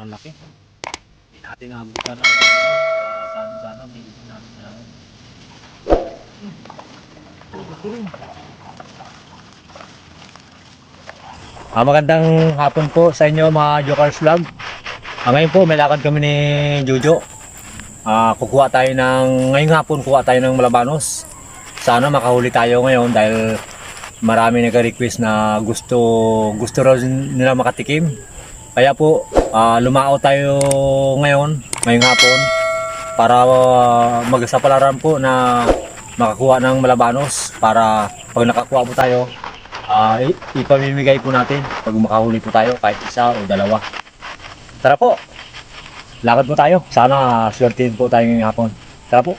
Sobrang laki. Hindi natin abutan ang sana sana may hindi natin na. Ah, magandang hapon po sa inyo mga Jokers Vlog. Ah, ngayon po may lakad kami ni Jojo. Ah, kukuha tayo ng ngayong hapon kuha tayo ng malabanos. Sana makahuli tayo ngayon dahil marami nagka-request na gusto gusto raw nila makatikim. Kaya po ah, lumao tayo ngayon, ngayong hapon para uh, magsapalaran po na makakuha ng malabanos para pag nakakuha po tayo i- ipamimigay po natin pag makahuli po tayo kahit isa o dalawa. Tara po! Lakad po tayo. Sana swertihin po tayo ngayong hapon. Tara po!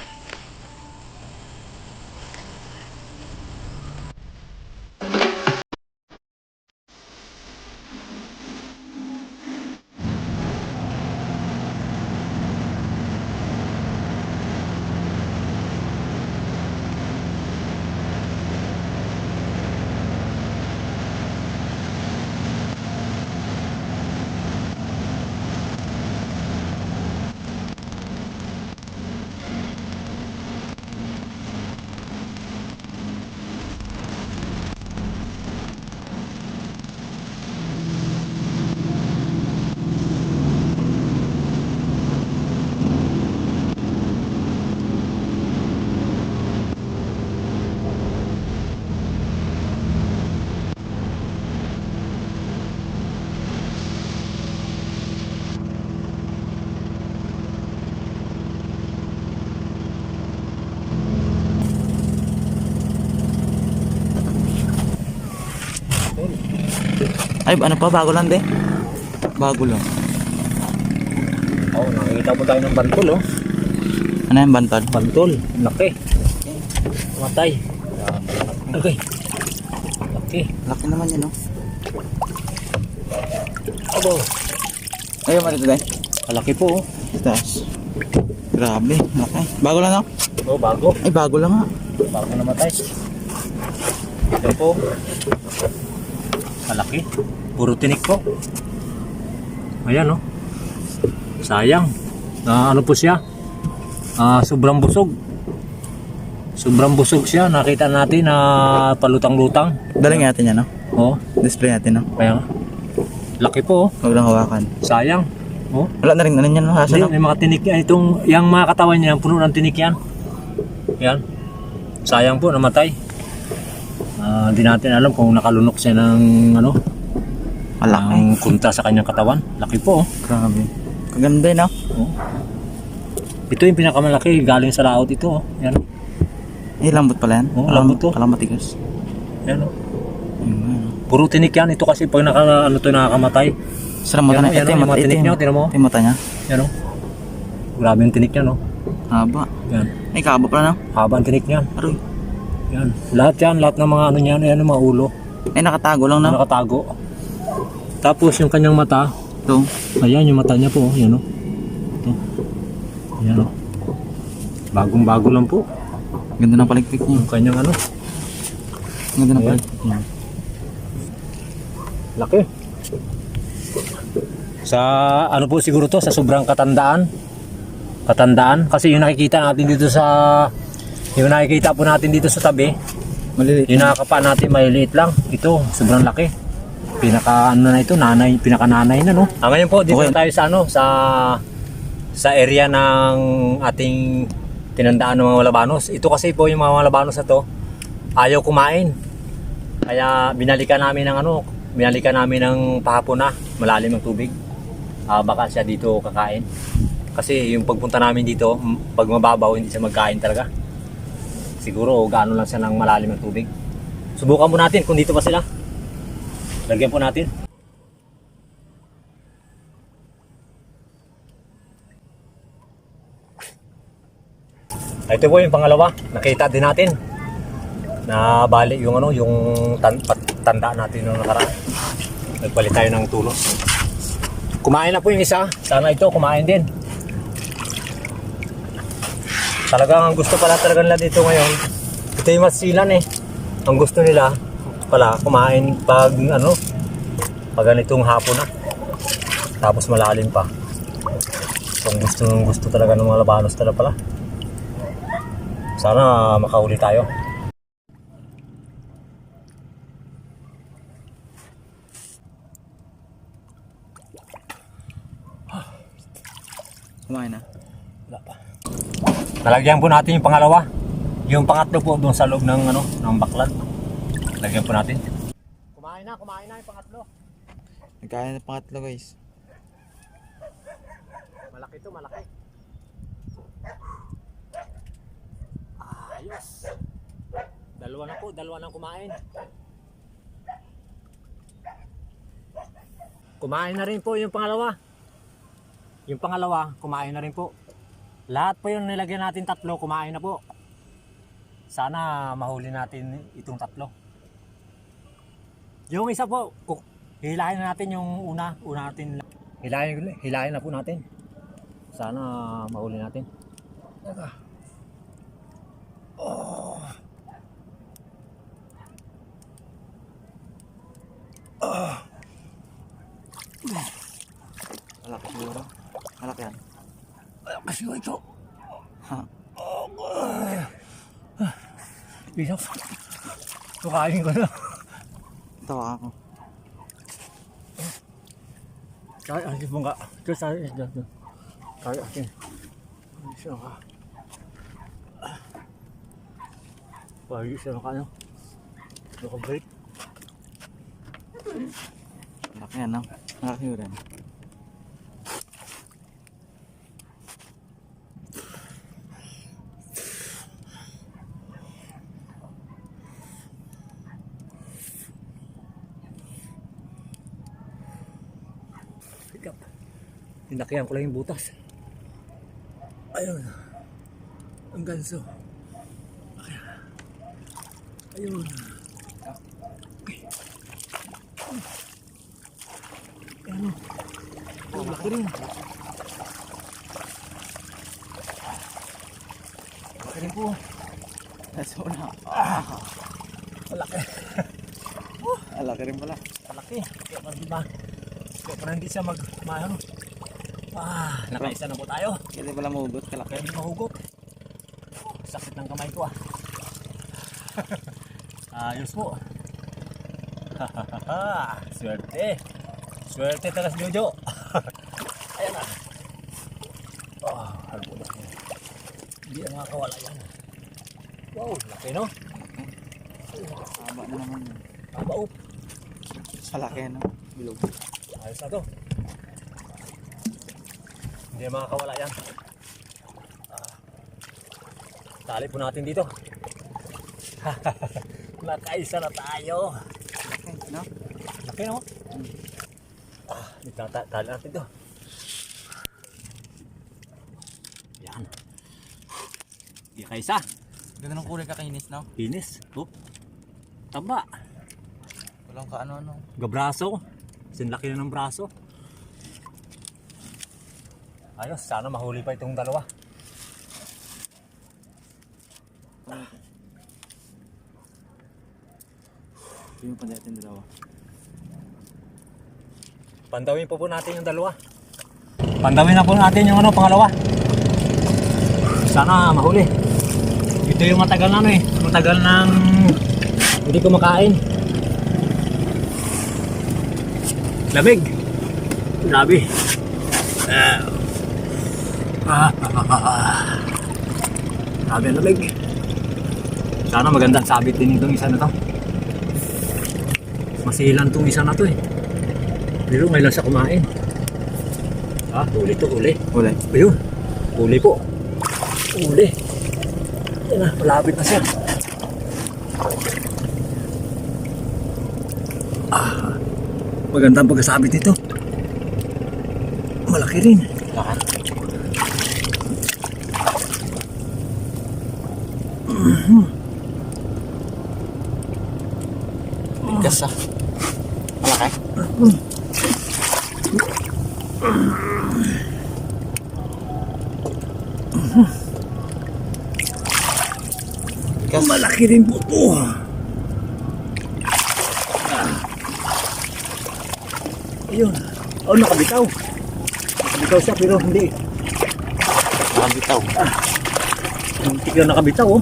Ay, ano pa? Bago lang, de. Bago lang. Oh, nakikita po tayo ng bantol oh. Ano yan, bantad? Bantol. Laki. Matay. Okay. Laki. Laki naman yan, no? Abo. Ayun, malito, de. Malaki po oh. Taas. Grabe, laki. Bago lang, no? Oh, bago. Ay, bago lang, nga. Bago namatay. Ito po. Malaki. Puro tinik po. Ayan oh. Sayang. Na ano po siya? Ah, sobrang busog. Sobrang busog siya. Nakita natin na palutang-lutang. Daling natin yan, no? Oh, Display natin, no? kaya nga. Laki po oh. Huwag lang hawakan. Sayang. Oh. Wala na rin, ano yan, no? Hasa, Hindi, may mga tinik yan. Itong, yung mga katawan niya, puno ng tinik yan. Yan. Sayang po, namatay. Ah, Hindi natin alam kung nakalunok siya ng ano, Malaki. ng kunta sa kanyang katawan. Laki po. oh. Grabe. Kaganda, no? Oh. Ito yung pinakamalaki, galing sa laot ito. Oh. Yan. Eh, lambot pala yan. Oo, lambot to. Alam matigas. Yan. oh. Ano. Puro tinik yan. Ito kasi pag naka, ano to, nakakamatay. Sarang mata Yan, na. yan, Ito yung mata. Ito tinik niya, yung mo. ito yung mata niya. Yan oh. Grabe yung tinik niya, no? Haba. Yan. Ay, kaba pala, no? Haba ang tinik niya. Aroy. Yan. Lahat yan, lahat ng mga ano niyan, yan yung mga ulo. Ay, nakatago lang, no? Nakatago. Tapos yung kanyang mata, Ito. ayan yung mata niya po, oh. yan o. Ito. Ayan o. Bagong bago lang po. Ganda ng paligpik niya. Yung kanyang ano. Ganda ng Ayan. paligpik. Yan. Laki. Sa ano po siguro to, sa sobrang katandaan. Katandaan. Kasi yung nakikita natin dito sa, yung nakikita po natin dito sa tabi, Maliliit. yung nakakapa natin maliliit lang. Ito, sobrang laki. Pinaka ano na ito, nanay, pinaka nanay na no. Ah, ngayon po dito Okay. tayo sa ano, sa sa area ng ating tinandaan ng mga labanos. Ito kasi po yung mga labanos na to, ayaw kumain. Kaya binalikan namin ng ano, binalikan namin ng pahapon na, malalim ang tubig. Ah, baka siya dito kakain. Kasi yung pagpunta namin dito, pag mababaw, hindi siya magkain talaga. Siguro gaano lang siya ng malalim ang tubig. Subukan po natin kung dito pa sila. Lagyan po natin. Ito po yung pangalawa. Nakita din natin. Na bali yung ano, yung tan tanda natin nung nakaraan. Nagpalit tayo ng tulos. Kumain na po yung isa. Sana ito kumain din. Talagang ang gusto pala talaga nila dito ngayon. Ito yung masilan eh. Ang gusto nila pala kumain pag ano pag ganitong hapon na. Tapos malalim pa. Kung gusto gusto talaga ng mga labanos talaga pala. Sana makahuli tayo. Kumain na. Wala pa. Lalagyan po natin yung pangalawa. Yung pangatlo po doon sa loob ng ano, ng baklad. Lagyan po natin. Kumain na, kumain na yung pangatlo. Nagkain na pangatlo guys. Malaki to, malaki. Ayos. Dalawa na po, dalawa na kumain. Kumain na rin po yung pangalawa. Yung pangalawa, kumain na rin po. Lahat po yung nilagyan natin tatlo, kumain na po. Sana mahuli natin itong tatlo. Yung isa po, ku- hilahin na natin yung una, una natin. Hilahin, hilahin na po natin. Sana mahuli natin. Teka. Malaki siguro. Malaki yan. Kasi ito. Ha? Bisa. Tukain ko na. Tawa ako. Kaya asin mo nga. Ito sa akin. Ito. Kaya asin. Isa ka. Pagi siya ka ano. Nakabait. Malaki yan no? Malaki yun rin. Sikap. Tinakihan ko lang yung butas. Ayun. Ang ganso. Ayun. Ayun. Oh, laki rin. Laki rin po. All na. Malaki. Malaki rin pala. Malaki. Kaya pa di ba? Kaya pa hindi siya mag... Maano. Ah, nakaisa na po tayo. Kasi pala mahugot kalaki. Hindi mahugot. Oh, sakit ng kamay ko ah. Ayos po. Swerte. Swerte talaga si Jojo. Ayan na. Oh, na. Hindi na makakawala yan. Wow, laki no? Haba na naman. Tama up. Malaki yan no? Bilog. Ayos na to. Hindi na makakawala yan. Ah. Tali po natin dito. Nakaisa na tayo. Malaki, no? Laki no? Ah, itata- tali natin to. Yan. Di kaisa. Ganda ng kulay kakinis no? Pinis. Oh. Taba. Walang kaano-ano. Gabraso. Sinlaki na ng braso. Ayos, sana mahuli pa itong dalawa. Yung pa natin dalawa. Pandawin po po natin yung dalawa. Pandawin na po natin yung ano, pangalawa. Sana mahuli. Ito yung matagal na ano eh. Matagal nang hindi kumakain. Lamig. Grabe. Ah. Ah, ah, ah, ah. Grabe ang lamig. Sana magandang sabit din itong isa na to. Masilan tong isa na to eh. Pero ngayon lang siya kumain. Ah, huli to, huli. Kulay. Ayun, huli po. Huli. Yan na, malapit na siya. Ah, magandang pagkasabit nito. Malaki rin. Lakan. Bigas ah. Malaki. Bigas. Malaki rin po to. Ah. Ayun. Oh, nakabitaw. Nakabitaw siya pero hindi. Nakabitaw. Hindi na nakabitaw oh.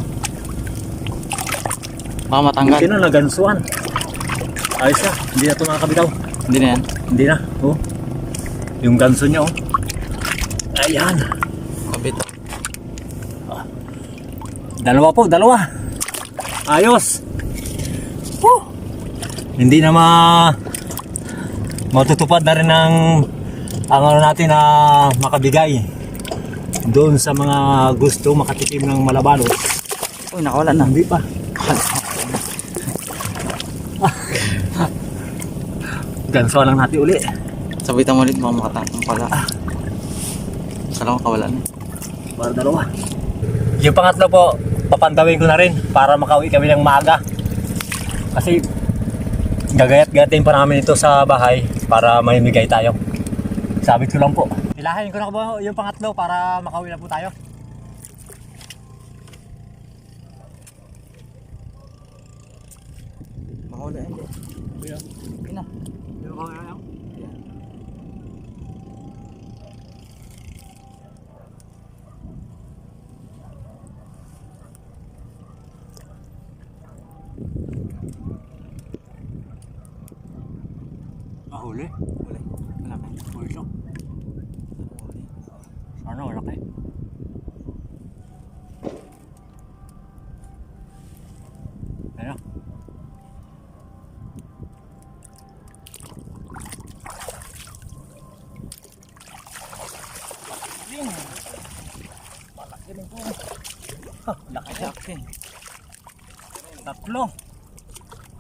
Baka matanggal. Hindi na nagansuan. Ayos na, hindi na ito nakakabitaw. Hindi na yan. Hindi na, oh. Yung ganso niya oh. Ayan. Kabitaw. Dalawa po, dalawa. Ayos. Woo! Hindi na ma matutupad na rin ang ang ano natin na makabigay doon sa mga gusto makatikim ng malabanos. Uy, nakawala na. Hindi pa. Ganso lang natin uli. Sabitan mo ulit baka makatangkang pala. Sala ko kawala na. Para dalawa. Yung pangatlo po, papantawin ko na rin para makauwi kami ng maaga. Kasi gagayat-gayatin pa namin ito sa bahay para may tayo. Sabit ko lang po. Ilahin ko na po yung pangatlo para makauwi na po tayo. Makawala yan. Hindi na. Mahuli? Huli. Malaki. Huli siya. Sana wala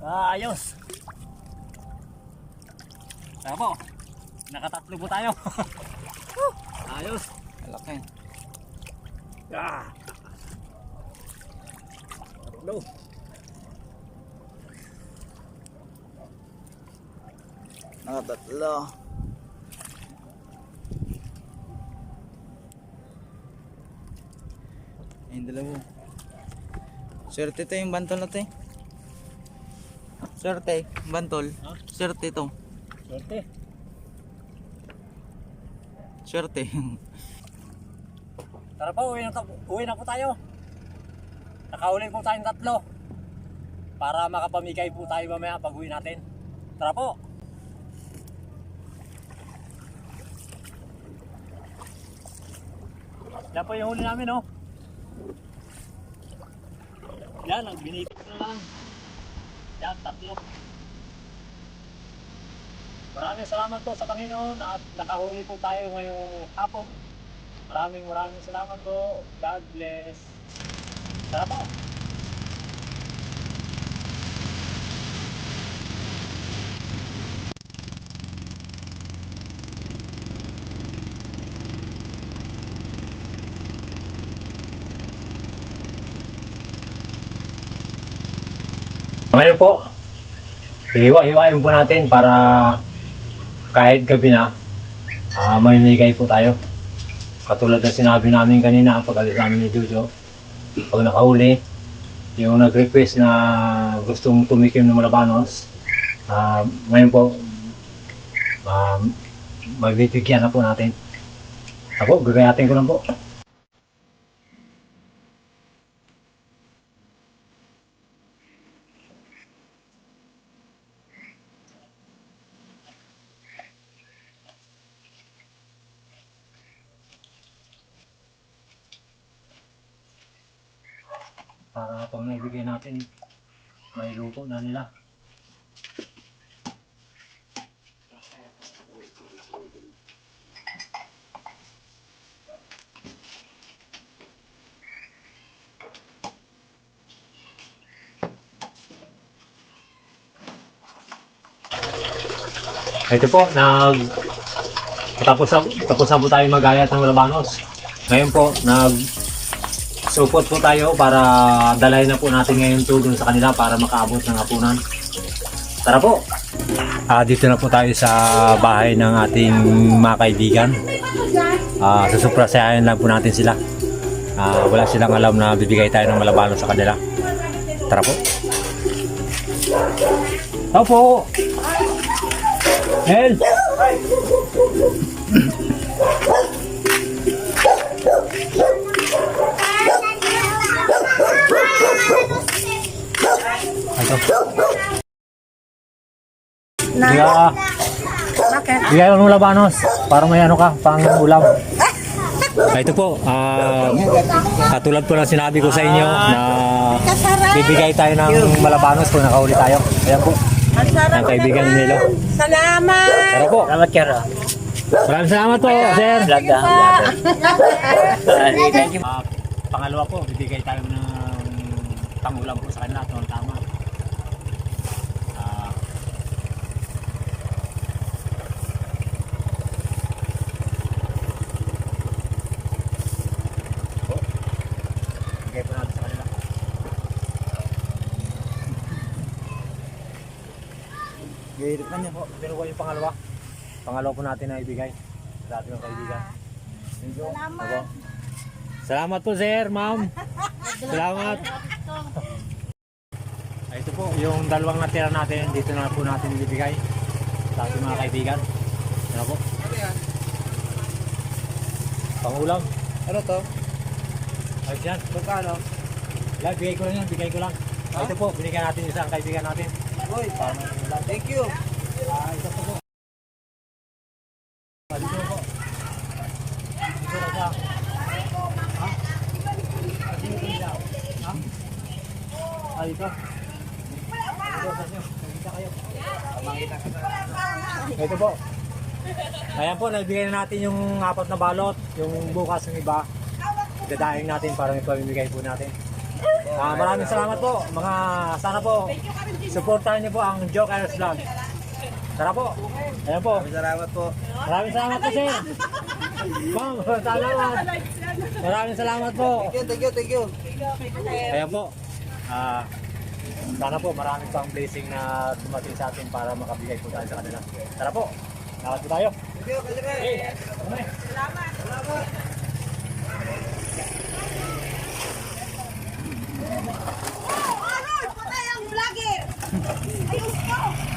Ayos. Tama po. Nakatatlo po tayo. Ayos. Laki. Ah. Tatlo. Nakatatlo. Ayun, dalawa. Swerte to yung bantol natin. Swerte, bantol. Ha? Swerte to. Swerte. Swerte. Tara po, uwi na, ta- uwi na po tayo. Nakahuli po tayong tatlo. Para makapamigay po tayo mamaya pag uwi natin. Tara po. Yan po yung huli namin, oh. Yan, ang binipit na lang. Yan, tatlo. Maraming salamat po sa Panginoon at nakahuli po tayo ngayong hapon. Maraming maraming salamat po. God bless. Tara po. Ngayon po, hiwa-hiwain po natin para kahit gabi na, ah may nigay po tayo. Katulad ng sinabi namin kanina, pag alis namin ni Jojo, pag nakahuli, yung nag-request na gustong tumikim ng Malabanos, ah ngayon po, uh, mabibigyan na po natin. Ako, gagayatin ko lang po. para pag naibigay natin, may luto na nila. Ito po, nag tapos tapos na po tayo magayat ng Labanos. Ngayon po, nag Supot po tayo para dalhin na po natin ngayon to dun sa kanila para makaabot ng hapunan. Tara po! Ah, dito na po tayo sa bahay ng ating mga kaibigan. Ah, susuprasayahin lang po natin sila. Ah, wala silang alam na bibigay tayo ng malabano sa kanila. Tara po! Tao po! Ito. Na, Bigay, bakit? bigay mo ng labanos para may ano ka, pang ulam. Ah, Ito po, ah, katulad po ng sinabi ko sa inyo na Kasarap. bibigay tayo ng malabanos kung nakahuli tayo. Ayan po, Ang kaibigan naman. nila. Salamat. Tara po. Salamat, Sir. Maraming salamat po, sir. Vlog vlogger. Thank you. Ah, pangalawa po, bibigay tayo ng pangulam po sa kanila. Ito ang tama. Ah, po. Bigay po natin sa kanila. Gayrit na niya po. Pero yung pangalawa. Pangalawa po natin na ibigay sa ating mga kaibigan. Thank you. Salamat. Salamat po sir, ma'am. Salamat. Ay, ito po, yung dalawang natira natin, dito na po natin ibibigay sa ating mga kaibigan. Ano po? Pangulam. Ano to? Ay, dyan. Magkano? Bigay ko lang yan, bigay ko lang. Ito po, binigyan natin yung isang kaibigan natin. Uy, thank you. Ah, ito po dito po. Dito na siya. Ito po. Ayan po, naibigay na natin yung apat na balot. Yung bukas yung iba. Dadaing natin para may po natin. Ah, maraming salamat po. Mga sana po supportahan niyo po ang Jokers Vlog. Tara po. Ayan po. Salamat po. Maraming salamat po, sir. Ma'am, salamat. Maraming salamat po. Thank you, thank you, thank you. Ayan po. Ah, sana po maraming pang blessing na dumating sa atin para makabigay po tayo sa kanila. Tara po. Lakad po tayo. Thank you, kasi Hey, vlogger. Ayos ko.